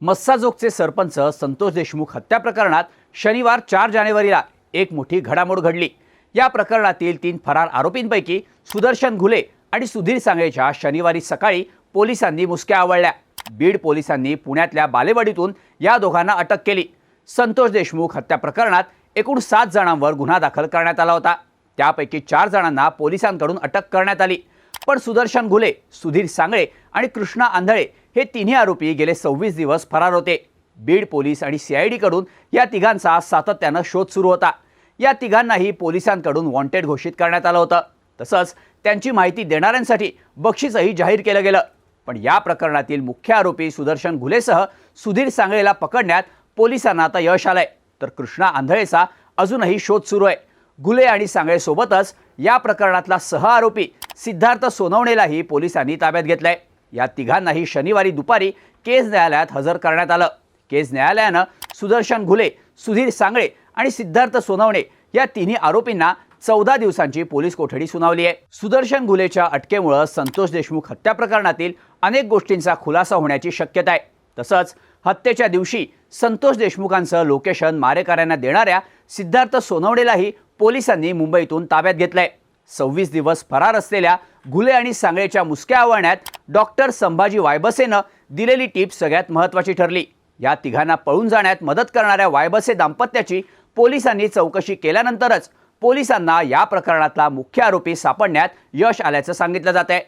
मस्साजोगचे सरपंच संतोष देशमुख हत्या प्रकरणात शनिवार चार जानेवारीला एक मोठी घडामोड घडली. या प्रकरणातील तीन फरार आरोपींपैकी सुदर्शन घुले आणि सुधीर सांगळेच्या शनिवारी सकाळी पोलिसांनी मुसक्या आवळल्या. बीड पोलिसांनी पुण्यातल्या बालेवाडीतून या दोघांना अटक केली. संतोष देशमुख हत्या प्रकरणात एकूण सात जणांवर गुन्हा दाखल करण्यात आला होता. त्यापैकी चार जणांना पोलिसांकडून अटक करण्यात आली. पण सुदर्शन घुले सुधीर सांगळे आणि कृष्णा आंधळे हे तिन्ही आरोपी गेले सव्वीस दिवस फरार होते. बीड पोलीस आणि सीआयडीकडून या तिघांचा सातत्यानं शोध सुरू होता. या तिघांनाही पोलिसांकडून वॉन्टेड घोषित करण्यात आलं होतं. तसंच त्यांची माहिती देणाऱ्यांसाठी बक्षीसही जाहीर केलं गेलं. पण या प्रकरणातील मुख्य आरोपी सुदर्शन घुलेसह सुधीर सांगळेला पकडण्यात पोलिसांना आता यश आलंय. तर कृष्णा आंधळेचा अजूनही शोध सुरू आहे. घुले आणि सांगळेसोबतच या प्रकरणातला सह आरोपी सिद्धार्थ सोनवणेलाही पोलिसांनी ताब्यात घेतलंय. या तिघांनाही शनिवारी दुपारी केज न्यायालयात हजर करण्यात आलं. केज न्यायालयानं सुदर्शन घुले सुधीर सांगळे आणि सिद्धार्थ सोनवणे या तिन्ही आरोपींना चौदा दिवसांची पोलीस कोठडी सुनावली आहे. सुदर्शन घुलेच्या अटकेमुळं संतोष देशमुख हत्या प्रकरणातील अनेक गोष्टींचा खुलासा होण्याची शक्यता आहे. तसंच हत्येच्या दिवशी संतोष देशमुखांचं लोकेशन मारेकऱ्यांना देणाऱ्या सिद्धार्थ सोनवणेलाही पोलिसांनी मुंबईतून ताब्यात घेतलंय. सव्वीस दिवस फरार असलेल्या घुले आणि सांगळेच्या मुसक्या आवळण्यात डॉक्टर संभाजी वायबसेनं दिलेली टीप सगळ्यात महत्त्वाची ठरली. या तिघांना पळून जाण्यात मदत करणाऱ्या वायबसे दाम्पत्याची पोलिसांनी चौकशी केल्यानंतरच पोलिसांना या प्रकरणातला मुख्य आरोपी सापडण्यात यश आल्याचं सांगितलं जात आहे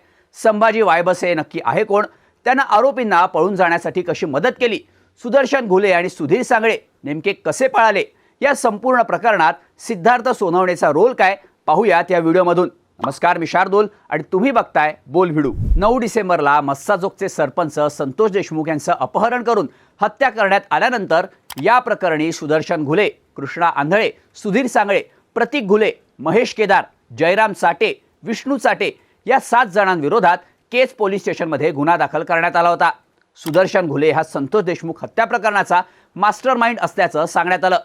संभाजी वायबसे नक्की आहे कोण? त्यानं आरोपींना पळून जाण्यासाठी कशी मदत केली? सुदर्शन घुले आणि सुधीर सांगळे नेमके कसे पळाले? या संपूर्ण प्रकरणात सिद्धार्थ सोनवणेचा रोल काय? पाहूयात या व्हिडिओमधून. नमस्कार मी शार्दूल आणि तुम्ही बघताय बोल भिडू. नऊ डिसेंबरला मस्साजोगचे सरपंच संतोष देशमुख यांचं अपहरण करून हत्या करण्यात आल्यानंतर या प्रकरणी सुदर्शन घुले कृष्णा आंधळे सुधीर सांगळे प्रतीक घुले महेश केदार जयराम चाटे विष्णू चाटे या सात जणांविरोधात केज पोलीस स्टेशनमध्ये गुन्हा दाखल करण्यात आला होता. सुदर्शन घुले हा संतोष देशमुख हत्या प्रकरणाचा मास्टर माइंड असल्याचं सांगण्यात आलं.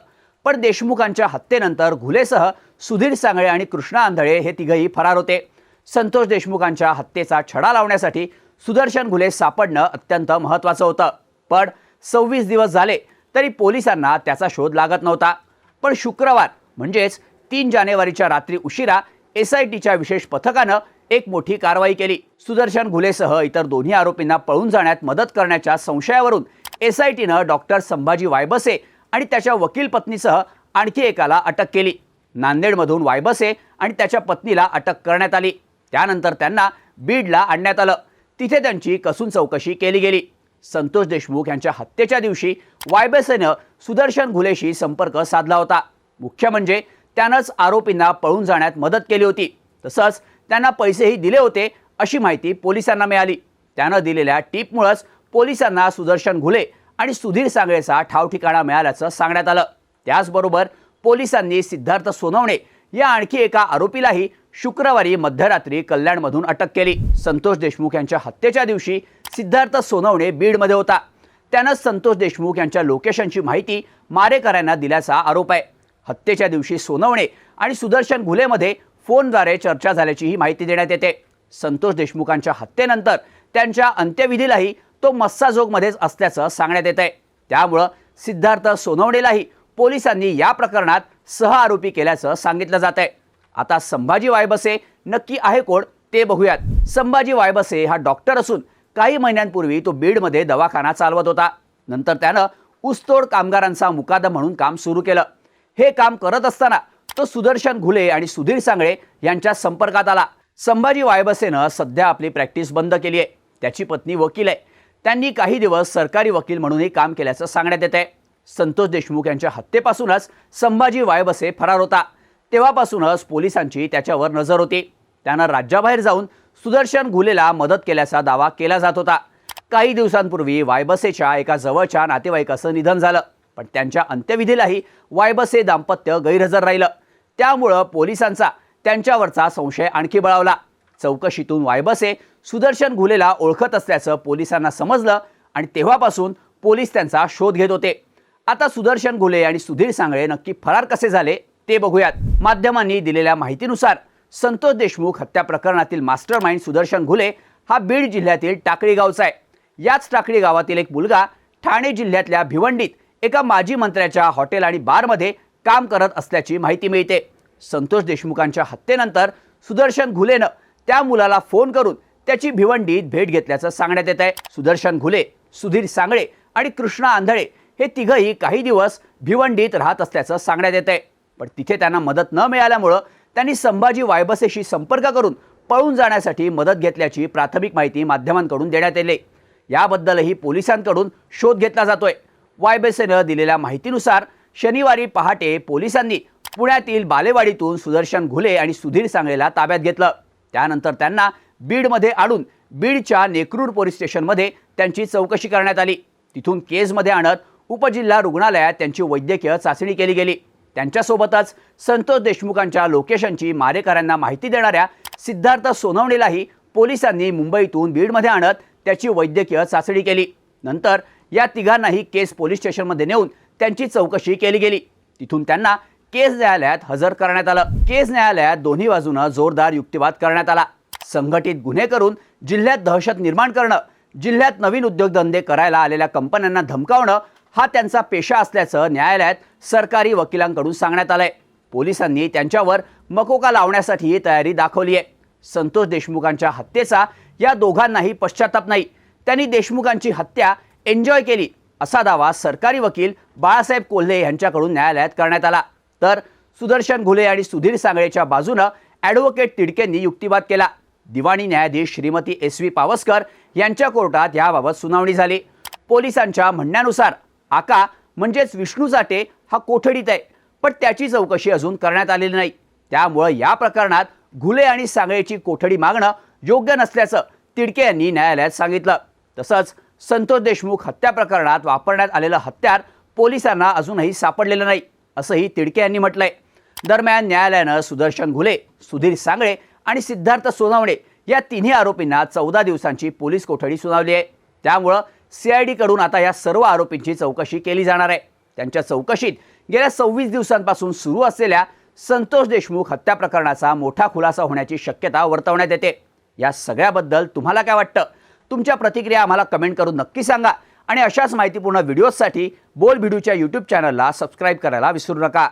पण देशमुखांच्या हत्येनंतर घुलेसह सुधीर सांगळे आणि कृष्णा आंधळे हे तिघही फरार होते. संतोष देशमुखांच्या हत्येचा छडा लावण्यासाठी सुदर्शन घुले सापडणं अत्यंत महत्त्वाचं होतं. पण सव्वीस दिवस झाले तरी पोलिसांना त्याचा शोध लागत नव्हता. पण शुक्रवार म्हणजेच तीन जानेवारीच्या रात्री उशिरा एस आय टीच्या विशेष पथकानं एक मोठी कारवाई केली. सुदर्शन घुलेसह इतर दोन्ही आरोपींना पळून जाण्यात मदत करण्याच्या संशयावरून एस आय टीनं डॉक्टर संभाजी वायबसे आणि त्याच्या वकील पत्नीसह आणखी एकाला अटक केली. नांदेडमधून वायबसे आणि त्याच्या पत्नीला अटक करण्यात आली. त्यानंतर त्यांना बीडला आणण्यात आलं. तिथे त्यांची कसून चौकशी केली गेली. संतोष देशमुख यांच्या हत्येच्या दिवशी वायबसेनं सुदर्शन घुलेशी संपर्क साधला होता. मुख्य म्हणजे त्यानंच आरोपींना पळून जाण्यात मदत केली होती. तसंच त्यांना पैसेही दिले होते अशी माहिती पोलिसांना मिळाली. त्यानं दिलेल्या टीपमुळंच पोलिसांना सुदर्शन घुले आणि सुधीर सांगळेचा ठाव ठिकाणा मिळाल्याचं सांगण्यात आलं. त्याचबरोबर पोलिसांनी सिद्धार्थ सोनवणे या आणखी एका आरोपीलाही शुक्रवारी मध्यरात्री कल्याणमधून अटक केली. संतोष देशमुख यांच्या हत्येच्या दिवशी सिद्धार्थ सोनवणे बीडमध्ये होता. त्यानं संतोष देशमुख यांच्या लोकेशनची माहिती मारेकऱ्यांना दिल्याचा आरोप आहे. हत्येच्या दिवशी सोनवणे आणि सुदर्शन घुलेमध्ये फोनद्वारे चर्चा झाल्याचीही माहिती देण्यात येते. संतोष देशमुखांच्या हत्येनंतर त्यांच्या अंत्यविधीलाही तो मस्साजोगमध्येच असल्याचं सांगण्यात येत आहे त्यामुळं सिद्धार्थ सोनवणेलाही पोलिसांनी या प्रकरणात सह आरोपी केल्याचं सांगितलं जात आहे आता संभाजी वायबसे नक्की आहे कोण ते बघूयात. संभाजी वायबसे हा डॉक्टर असून काही महिन्यांपूर्वी तो बीडमध्ये दवाखाना चालवत होता. नंतर त्यानं ऊसतोड कामगारांचा मुकादम म्हणून काम सुरू केलं. हे काम करत असताना तो सुदर्शन घुले आणि सुधीर सांगळे यांच्या संपर्कात आला. संभाजी वायबसेनं सध्या आपली प्रॅक्टिस बंद केली आहे त्याची पत्नी वकील आहे. त्यांनी काही दिवस सरकारी वकील म्हणूनही काम केल्याचं सांगण्यात येत आहे संतोष देशमुख यांच्या हत्येपासूनच संभाजी वायबसे फरार होता. तेव्हापासूनच पोलिसांची त्याच्यावर नजर होती. त्यानं राज्याबाहेर जाऊन सुदर्शन घुलेला मदत केल्याचा दावा केला जात होता. काही दिवसांपूर्वी वायबसेच्या एका जवळच्या नातेवाईकाचं निधन झालं. पण त्यांच्या अंत्यविधीलाही वायबसे दाम्पत्य गैरहजर राहिलं. त्यामुळं पोलिसांचा त्यांच्यावरचा संशय आणखी बळावला. चौकशीतून वायबसे सुदर्शन घुलेला ओळखत असल्याचं पोलिसांना समजलं आणि तेव्हापासून पोलीस त्यांचा शोध घेत होते. आता सुदर्शन घुले आणि सुधीर सांगळे नक्की फरार कसे झाले ते बघूयात. माध्यमांनी दिलेल्या माहितीनुसार संतोष देशमुख हत्या प्रकरणातील मास्टर माइंड सुदर्शन घुले हा बीड जिल्ह्यातील टाकळी गावचा आहे. याच टाकळी गावातील एक मुलगा ठाणे जिल्ह्यातल्या भिवंडीत एका माजी मंत्र्याच्या हॉटेल आणि बारमध्ये काम करत असल्याची माहिती मिळते. संतोष देशमुखांच्या हत्येनंतर सुदर्शन घुलेनं त्या मुलाला फोन करून त्याची भिवंडीत भेट घेतल्याचं सांगण्यात येत आहे सुदर्शन घुले सुधीर सांगळे आणि कृष्णा आंधळे हे तिघही काही दिवस भिवंडीत राहत असल्याचं सांगण्यात येत आहे पण तिथे त्यांना मदत न मिळाल्यामुळं त्यांनी संभाजी वायबसेशी संपर्क करून पळून जाण्यासाठी मदत घेतल्याची प्राथमिक माहिती माध्यमांकडून देण्यात आली याबद्दलही पोलिसांकडून शोध घेतला जातोय. वायबसेनं दिलेल्या माहितीनुसार शनिवारी पहाटे पोलिसांनी पुण्यातील बालेवाडीतून सुदर्शन घुले आणि सुधीर सांगळेला ताब्यात घेतलं. त्यानंतर त्यांना बीडमध्ये आणून बीडच्या नेकरूर पोलीस स्टेशनमध्ये त्यांची चौकशी करण्यात आली. तिथून केजमध्ये आणत उपजिल्हा रुग्णालयात त्यांची वैद्यकीय चाचणी केली गेली. त्यांच्यासोबतच संतोष देशमुखांच्या लोकेशनची मारेकऱ्यांना माहिती देणाऱ्या सिद्धार्थ सोनवणेलाही पोलिसांनी मुंबईतून बीडमध्ये आणत त्याची वैद्यकीय चाचणी केली. नंतर या तिघांनाही केस पोलीस स्टेशनमध्ये नेऊन त्यांची चौकशी केली गेली. तिथून त्यांना केस न्यायालयात हजर करण्यात आलं. केस न्यायालयात दोन्ही बाजूनं जोरदार युक्तिवाद करण्यात आला. संघटित गुन्हे करून जिल्ह्यात दहशत निर्माण करणं जिल्ह्यात नवीन उद्योगधंदे करायला आलेल्या कंपन्यांना धमकावणं हा त्यांचा पेशा असल्याचं न्यायालयात सरकारी वकिलांकडून सांगण्यात आलंय. पोलिसांनी त्यांच्यावर मकोका लावण्यासाठी तयारी दाखवली आहे. संतोष देशमुखांच्या हत्येचा या दोघांनाही पश्चाताप नाही. त्यांनी देशमुखांची हत्या एन्जॉय केली असा दावा सरकारी वकील बाळासाहेब कोल्हे यांच्याकडून न्यायालयात करण्यात आला. तर सुदर्शन घुले आणि सुधीर सांगळेच्या बाजूनं ॲडव्होकेट तिडकेंनी युक्तिवाद केला. दिवाणी न्यायाधीश श्रीमती एस व्ही पावसकर यांच्या कोर्टात याबाबत सुनावणी झाली. पोलिसांच्या म्हणण्यानुसार आका म्हणजेच विष्णू जाटे हा कोठडीत आहे पण त्याची चौकशी अजून करण्यात आलेली नाही. त्यामुळं या प्रकरणात घुले आणि सांगळेची कोठडी मागणं योग्य नसल्याचं तिडके यांनी न्यायालयात सांगितलं. तसंच संतोष देशमुख हत्या प्रकरणात वापरण्यात आलेलं हत्यार पोलिसांना अजूनही सापडलेलं नाही. असंही तिडके यांनी म्हटलंय. दरम्यान न्यायालयानं सुदर्शन घुले सुधीर सांगळे आणि सिद्धार्थ सोनावणे या तिन्ही आरोपींना चौदा दिवसांची पोलीस कोठडी सुनावली आहे. त्यामुळं सीआयडीकडून आता या सर्व आरोपींची चौकशी केली जाणार आहे. त्यांच्या चौकशीत गेल्या सव्वीस दिवसांपासून सुरू असलेल्या संतोष देशमुख हत्या प्रकरणाचा मोठा खुलासा होण्याची शक्यता वर्तवण्यात येते. या सगळ्याबद्दल तुम्हाला काय वाटतं? तुमच्या प्रतिक्रिया आम्हाला कमेंट करून नक्की सांगा आणि अशाच माहितीपूर्ण व्हिडिओजसाठी बोल भिडूच्या यूट्यूब चॅनलला सबस्क्राईब करायला विसरू नका.